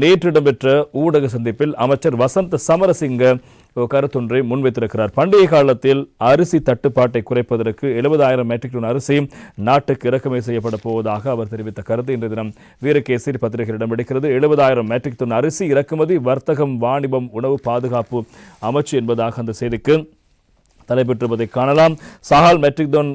நேற்று இடம்பெற்ற ஊடக சந்திப்பில் அமைச்சர் வசந்த் சமரசிங்க கருத்தொன்றை முன்வைத்திருக்கிறார். பண்டைய காலத்தில் அரிசி தட்டுப்பாட்டை குறைப்பதற்கு எழுபதாயிரம் மெட்ரிக் டன் அரிசி நாட்டுக்கு இறக்குமதி செய்யப்பட போவதாக அவர் தெரிவித்த கருத்து இன்றைய தினம் வீரகேசரி பத்திரிகையிடம் எடுக்கிறது எழுபதாயிரம் மெட்ரிக் டன் அரிசி இறக்குமதி வர்த்தகம் வாணிபம் உணவு பாதுகாப்பு அமைச்சு என்பதாக அந்த செய்திக்கு தலைப்பெற்றிருப்பதை காணலாம். சஹால் மெட்ரிக் டன்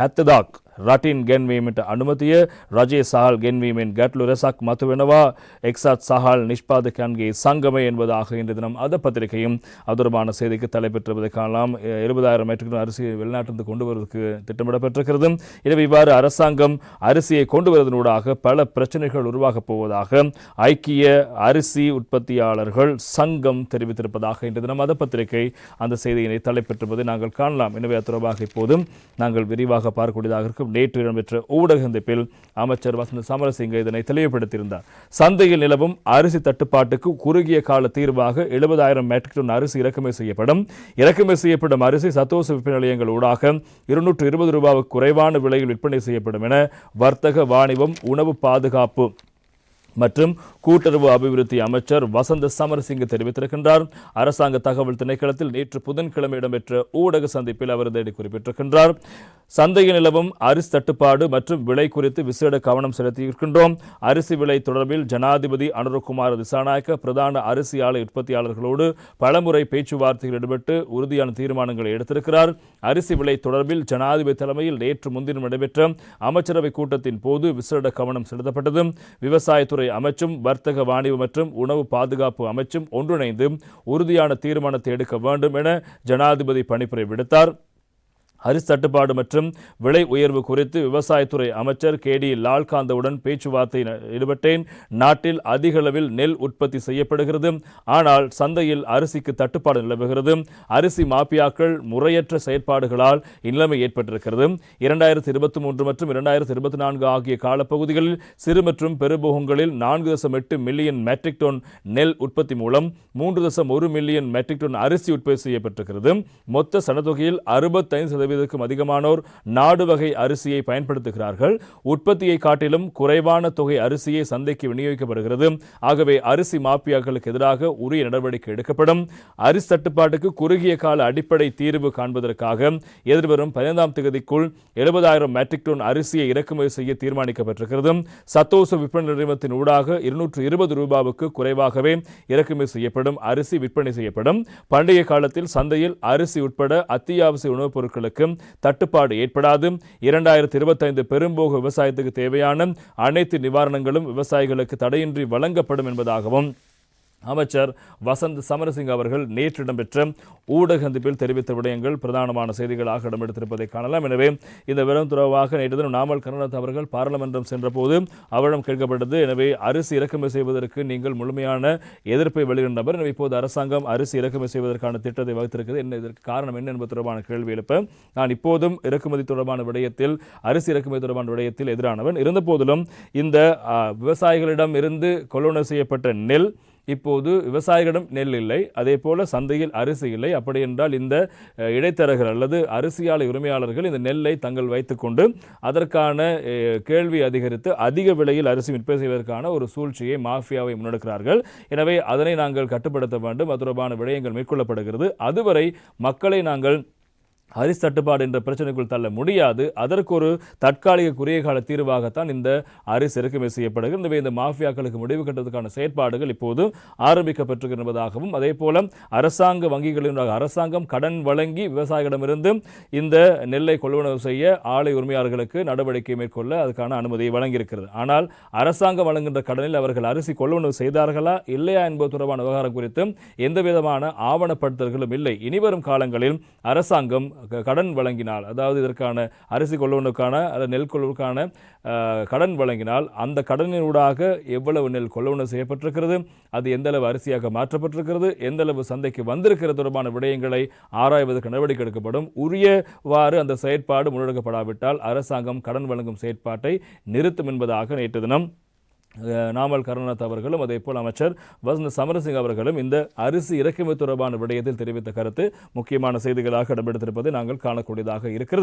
ஹத்ததாக் රටින් ගැන්වීමට අනුමතිය රජයේ සහල් ගැන්වීමෙන් ගැටලු රැසක් මතු වෙනවා එක්සත් සහල් නිෂ්පාදකයන්ගේ සංගමය என்பதாக இன்று தினம் அத பத்திரிகையும் அது தொடர்பான செய்திக்கு தலைப்பெற்றிருப்பதை காணலாம் அஹ், எழுபதாயிரம் மெட்ரிக் டன் அரிசி வெளிநாட்டிலிருந்து கொண்டு வருவதற்கு திட்டமிடப்பட்டிருக்கிறது எனவே இவ்வாறு அரசாங்கம் அரிசியை கொண்டு வருவதனூடாக பல பிரச்சனைகள் உருவாகப் போவதாக ஐக்கிய அரிசி உற்பத்தியாளர்கள் சங்கம் தெரிவித்திருப்பதாக இன்று தினம் அத பத்திரிகை அந்த செய்தியினை தலைப்பெற்றிருப்பதை நாங்கள் காணலாம் எனவே அது தொடர்பாக இப்போதும் நாங்கள் விரிவாக பார்க்கக்கூடியதாக இருக்கும் நேற்று இடம்பெற்ற ஊடக சந்திப்பில் அமைச்சர் வசந்த சமரசிங்க இதனை தெளிவுபடுத்தியிருந்தார். சந்தையில் நிலவும் அரிசி தட்டுப்பாட்டுக்கு குறுகிய கால தீர்வாக எழுபதாயிரம் மெட்ரிக் டன் அரிசி இறக்குமதி செய்யப்படும். இறக்குமதி செய்யப்படும் அரிசி சத்தோச விற்பனை நிலையங்கள் ஊடாக இருநூற்று இருபது ரூபாவுக்கு குறைவான விலையில் விற்பனை செய்யப்படும் என வர்த்தக வாணிபம் உணவு பாதுகாப்பு மற்றும் கூட்டுறவு அபிவிருத்தி அமைச்சர் வசந்த சமரசிங்க தெரிவித்திருக்கின்றார். அரசாங்க தகவல் திணைக்களத்தில் நேற்று புதன்கிழமை இடம்பெற்ற ஊடக சந்திப்பில் அவர் இதனை குறிப்பிட்டிருக்கின்றார். சந்தையில் நிலவும் அரிசி தட்டுப்பாடு மற்றும் விலை குறித்து விசேட கவனம் செலுத்தியிருக்கின்றோம். அரிசி விலை தொடர்பில் ஜனாதிபதி அனுரகுமார் திசாநாயக்க பிரதான அரிசி ஆலை உற்பத்தியாளர்களோடு பலமுறை பேச்சுவார்த்தையில் ஈடுபட்டு உறுதியான தீர்மானங்களை எடுத்திருக்கிறார். அரிசி விலை தொடர்பில் ஜனாதிபதி தலைமையில் நேற்று முன்தினம் நடைபெற்ற அமைச்சரவை கூட்டத்தின் போது விசேட கவனம் செலுத்தப்பட்டது. விவசாயத்துறை அமைச்சும் வர்த்தக வாணிப மற்றும் உணவு பாதுகாப்பு அமைச்சும் ஒன்றிணைந்து உறுதியான தீர்மானத்தை எடுக்க வேண்டும் என ஜனாதிபதி பணிப்புரை விடுத்தார். அரிசி தட்டுப்பாடு மற்றும் விலை உயர்வு குறித்து விவசாயத்துறை அமைச்சர் கே டி லால்காந்தவுடன் பேச்சுவார்த்தை ஈடுபட்டேன். நாட்டில் அதிக அளவில் நெல் உற்பத்தி செய்யப்படுகிறது. ஆனால் சந்தையில் அரிசிக்கு தட்டுப்பாடு நிலவுகிறது. அரிசி மாபியாக்கள் முறையற்ற செயற்பாடுகளால் நிலைமை ஏற்பட்டிருக்கிறது. இரண்டாயிரத்தி இருபத்தி மூன்று மற்றும் இரண்டாயிரத்தி இருபத்தி நான்கு ஆகிய காலப்பகுதிகளில் சிறு மற்றும் பெருபோகங்களில் நான்கு தசம் எட்டு மில்லியன் மெட்ரிக் டன் நெல் உற்பத்தி மூலம் மூன்று தசம் ஒரு மில்லியன் மெட்ரிக் டன் அரிசி உற்பத்தி செய்யப்பட்டிருக்கிறது. மொத்த சனத்தொகையில் அறுபத்தைந்து சதவீதத்துக்கும் அதிகமானோர் நாடு வகை அரிசியை பயன்படுத்துகிறார்கள். உற்பத்தியை காட்டிலும் குறைவான தொகை அரிசியை சந்தைக்கு விநியோகிக்கப்படுகிறது. ஆகவே அரிசி மாபியாக்களுக்கு எதிராக உரிய நடவடிக்கை எடுக்கப்படும். அரிசி தட்டுப்பாட்டுக்கு குறுகிய கால அடிப்படை தீர்வு காண்பதற்காக எதிர்வரும் பதினைந்தாம் தேதிக்குள் எழுபதாயிரம் மெட்ரிக் டன் அரிசியை இறக்குமதி செய்ய தீர்மானிக்கப்பட்டிருக்கிறது. சத்தோச விற்பனை நிறுவனத்தின் ஊடாக இருநூற்று இருபது ரூபாவுக்கு குறைவாகவே இறக்குமதி செய்யப்படும் அரிசி விற்பனை செய்யப்படும். பண்டைய காலத்தில் சந்தையில் அரிசி உட்பட அத்தியாவசிய உணவுப் பொருட்களுக்கு தட்டுப்பாடு ஏற்படாது. இரண்டாயிரத்தி இருபத்தைந்து பெரும்போக விவசாயத்துக்கு தேவையான அனைத்து நிவாரணங்களும் விவசாயிகளுக்கு தடையின்றி வழங்கப்படும் என்பதாகவும் அமைச்சர் வசந்த் சமரசிங் அவர்கள் நேற்று இடம்பெற்ற ஊடக சந்திப்பில் தெரிவித்த விடயங்கள் பிரதானமான செய்திகளாக இடம்பெடுத்திருப்பதை காணலாம். எனவே இந்த விவரம் தொடர்பாக நேற்று தினம் நாமல் கருணாநாத் அவர்கள் பாராளுமன்றம் சென்றபோது அவரிடம் கேட்கப்பட்டது. எனவே அரிசி இறக்குமதி செய்வதற்கு நீங்கள் முழுமையான எதிர்ப்பை வெளியிட்டவர் எனவே இப்போது அரசாங்கம் அரிசி இறக்குமதி செய்வதற்கான திட்டத்தை வகுத்திருக்கிறது. என்ன இதற்கு காரணம் என்ன என்பது தொடர்பான கேள்வி எழுப்ப நான் இப்போதும் இறக்குமதி தொடர்பான விடயத்தில் அரிசி இறக்குமதி தொடர்பான விடயத்தில் எதிரானவன். இருந்தபோதிலும் இந்த விவசாயிகளிடம் இருந்து கொள்ளுணர் செய்யப்பட்ட நெல் இப்போது விவசாயிகளிடம் நெல் இல்லை அதே போல் சந்தையில் அரிசி இல்லை. அப்படி என்றால் இந்த இடைத்தரகர் அல்லது அரிசியாலை உரிமையாளர்கள் இந்த நெல்லை தங்கள் வைத்துக்கொண்டு அதற்கான கேள்வி அதிகரித்து அதிக விலையில் அரிசி விற்பனை செய்வதற்கான ஒரு சூழ்ச்சியை மாஃபியாவை முன்னெடுக்கிறார்கள். எனவே அதனை நாங்கள் கட்டுப்படுத்த வேண்டும். அது தொடர்பான விடயங்கள் மேற்கொள்ளப்படுகிறது. அதுவரை மக்களை நாங்கள் அரிசி தட்டுப்பாடு என்ற பிரச்சனைக்குள் தள்ள முடியாது. அதற்கு ஒரு தற்காலிக குறுகிய கால தீர்வாகத்தான் இந்த அரிசி இறக்குமதி செய்யப்படுகிறது. எனவே இந்த மாஃபியாக்களுக்கு முடிவு கட்டுவதற்கான செயற்பாடுகள் இப்போது ஆரம்பிக்கப்பட்டிருக்கிறது என்பதாகவும் அதே போல அரசாங்க வங்கிகளின் அரசாங்கம் கடன் வழங்கி விவசாயிகளிடமிருந்து இந்த நெல்லை கொள்வனவு செய்ய ஆலை உரிமையாளர்களுக்கு நடவடிக்கை மேற்கொள்ள அதுக்கான அனுமதியை வழங்கியிருக்கிறது. ஆனால் அரசாங்கம் வழங்குகின்ற கடனில் அவர்கள் அரிசி கொள்வனவு செய்தார்களா இல்லையா என்பது தொடர்பான விவகாரம் குறித்து எந்த விதமான ஆவணப்படுத்தல்களும் இல்லை. இனிவரும் காலங்களில் அரசாங்கம் கடன் வழங்கினால் அதாவது இதற்கான அரிசி கொள்ளவனுக்கான அல்லது நெல் கொள்வதற்கான கடன் வழங்கினால் அந்த கடனினூடாக எவ்வளவு நெல் கொள்வனவு செய்யப்பட்டிருக்கிறது அது எந்தளவு அரிசியாக மாற்றப்பட்டிருக்கிறது எந்தளவு சந்தைக்கு வந்திருக்கிறது தொடர்பான விடயங்களை ஆராய்வதற்கு நடவடிக்கை எடுக்கப்படும். உரியவாறு அந்த செயற்பாடு முன்னெடுக்கப்படாவிட்டால் அரசாங்கம் கடன் வழங்கும் செயற்பாட்டை நிறுத்தும் என்பதாக நேற்று தினம் நாமல் கருணாநாத் அவர்களும் அதே போல் அமைச்சர் வசந்த் சமரசிங் அவர்களும் இந்த அரிசி இறக்குமதி தொடர்பான விடயத்தில் தெரிவித்த கருத்து முக்கியமான செய்திகளாக இடம்பெடுத்திருப்பதை நாங்கள் காணக்கூடியதாக இருக்கிறது.